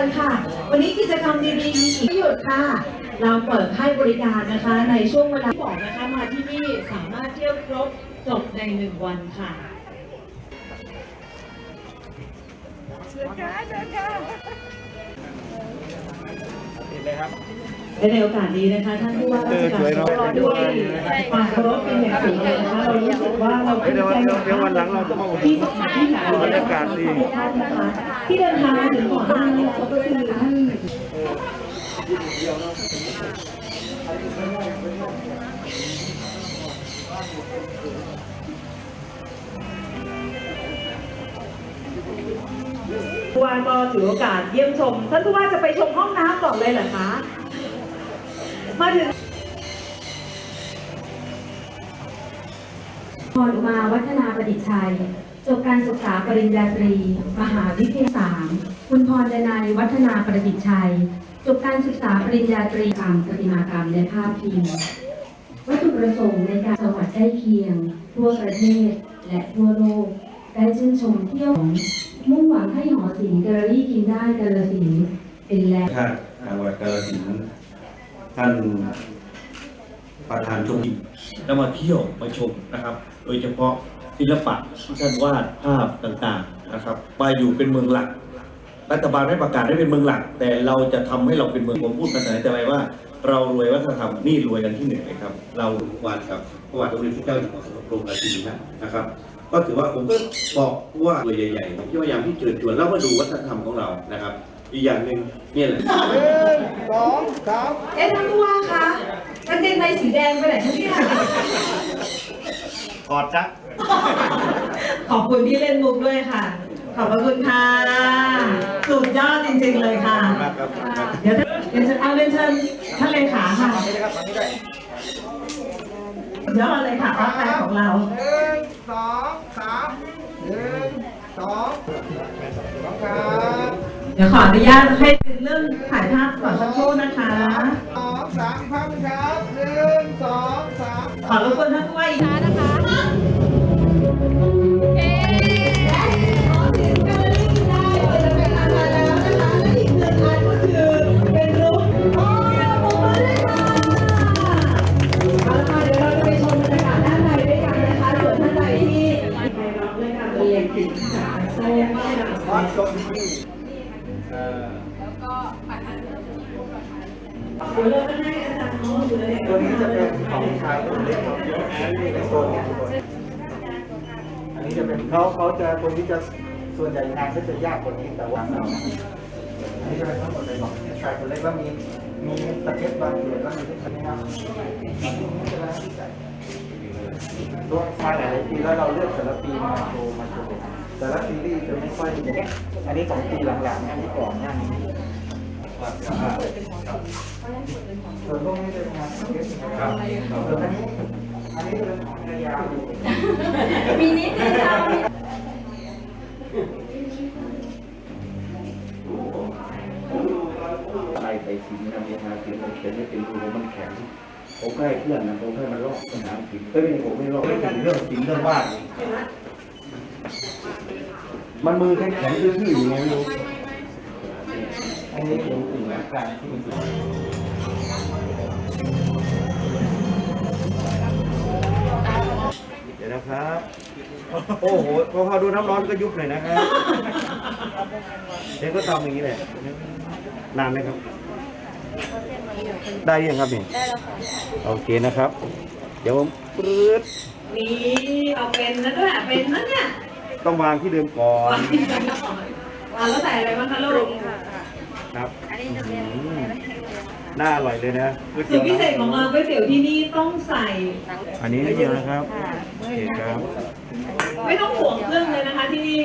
กันค่ะ วันนี้กิจกรรมดีๆมีอีกไม่หยุดค่ะ เราเปิดให้บริการนะคะ ในช่วงเวลาบอกนะคะมาที่นี่สามารถเที่ยวครบจบในหนึ่งวันค่ะ และในโอกาสนี้นะคะท่านผู้ว่าราชการจังหวัดด้วยความเคารพเป็นอย่างสูงเลยนะคะเรารู้สึกว่าเราภูมิใจมากเดี๋ยววันหลังเราจะมาอุดหนุนที่สถานที่ไหนบรรยากาศดีทุกท่านนะคะที่เดินทางมาถึงก่อนหน้านี้ก็คือท่านผู้ว่าก็ถือโอกาสเยี่ยมชม ท่านผู้ว่าจะไปชมห้องน้ำก่อนเลยเหรอคะ มาถึงพรอุมาวัฒนาประดิษฐ์ชัย จบการศึกษาปริญญาตรี มหาวิทยาลัยสามคุณพรดนายวัฒนาประดิษฐ์ชัย จบการศึกษาปริญญาตรีกรรมประติมากรรมและภาพพิมพ์วัตถุประสงค์ในการจังหวัดใกล้เคียง ทั่วประเทศและทั่วโลก ได้ชื่นชมเที่ยวของมุ่งหวังให้หอศิลป์แกลเลอรี่กินได้กาลสินธุ์เป็นแหล่งชาติจังหวัดกาฬสินธุ์ ท่านประธานชมรมแล้วมาเที่ยวมาชมนะครับ โดยเฉพาะศิลปะท่านวาดภาพต่างๆนะครับมาอยู่เป็นเมืองหลัก รัฐบาลไม่ประกาศให้เป็นเมืองหลัก แต่เราจะทำให้เราเป็นเมืองผมพูดมาแต่ไหนแต่ไรว่า เรารวยวัฒนธรรมนี่รวยกันที่หนึ่งเลยครับ เราวาดกับประวัติโรงเรียนที่เจ้าอยู่ของสมรมราชินีนะครับก็ถือว่าผมก็บอกว่าตัวใหญ่ๆผมคิดว่ายางที่เจิดจวนแล้วมาดูวัฒนธรรมของเรานะครับ อีกอย่างหนึ่งเนี่ยแหละเอ๊ะท่านผู้ว่าคะกางเกงในสีแดงไปไหนคะเนี่ยกอดจักขอบคุณที่เล่นมุกด้วยค่ะ ขอบพระคุณค่ะ สุดยอดจริงๆเลยค่ะ เดี๋ยวเดี๋ยวจะเอาเรียนเชิญท่านเลขาค่ะสุดยอดเลยค่ะป้าแปรของเรา หนึ่งสองสามหนึ่งสองครับเดี๋ยวขออนุญาตให้เป็นเรื่องถ่ายภาพก่อนสักครู่นะคะสองสามพันครับหนึ่งสองสามขอรบกวนท่านผู้ว่าอีกนะคะเป็นรูปโอ้ปรบมือด้วยค่ะเอาละค่ะเดี๋ยวเราจะไปชมบรรยากาศด้าน ในด้วยกันนะคะส่วนท่านใดที่ไปรับเรื่องการเรียนถึงจากโซ่ก็ได้รับวัดชมที่เอ่อเราให้ตัวนี้จะเป็นของชายตัวเล็กครับในโซนนี้อันนี้จะเป็นเขาเขาจะคนที่จะส่วนใหญ่งานก็จะยากกว่านี้แต่ว่าเราอันนี้จะเป็นทั้งหมดเลยของชายตัวเล็กแล้วมีมีสเก็ตบางส่วนแล้วมีที่ทำงานตัวชายหลายปีแล้วเราเลือกแต่ละปีมาโชว์มาโชว์ แต่ละซีรีส์จะไม่ค่อย อันนี้ของปีหลังๆอันนี้ก่อนหน้านี้ส่วนพวกนี้จะเป็นงานเก็ตนะครับส่วนอันนี้อันนี้จะเป็นของรรยามีนิดนึงค่ะไล่ไปสินนะเวลาสินมันเป็นไม่เป็นรูมันแข็งผมก็ให้เพื่อนนะผมให้มันลอกปัญหาสินเอ้ยไม่ใช่ผมไม่ลอกไม่ถึงเรื่องสินเรื่องบ้าน มันมือแข็งแข็งๆทื่อๆอยู่ไงไม่รู้อันนี้เป็นสิ่งต่างที่มีสิ่งเดี๋ยวนะครับ โอ้โห พอพอดูน้ำร้อนก็ยุบเลยนะครับเด็กก็ทำอย่างนี้แหละ นานไหมครับ ได้ยังครับนี่ได้แล้วค่ะโอเคนะครับ เดี๋ยวผมปื๊ดนี่เอาเป็นนะด้วยเป็นนะเนี่ย ต้องวางที่เดิมก่อนวางแล้วใส่อะไรบ้างคะลูกครับอันนี้จะเป็นน่าอร่อยเลยนะก๋วยสูเตี๋ตยวรพิเศษของเราก๋วยเตี๋ยวที่นี่ต้องใส่ อันนี้นิดเดียวนะครับโอเคครับ ไม่ต้องห่วงเครื่องเลยนะคะที่นี่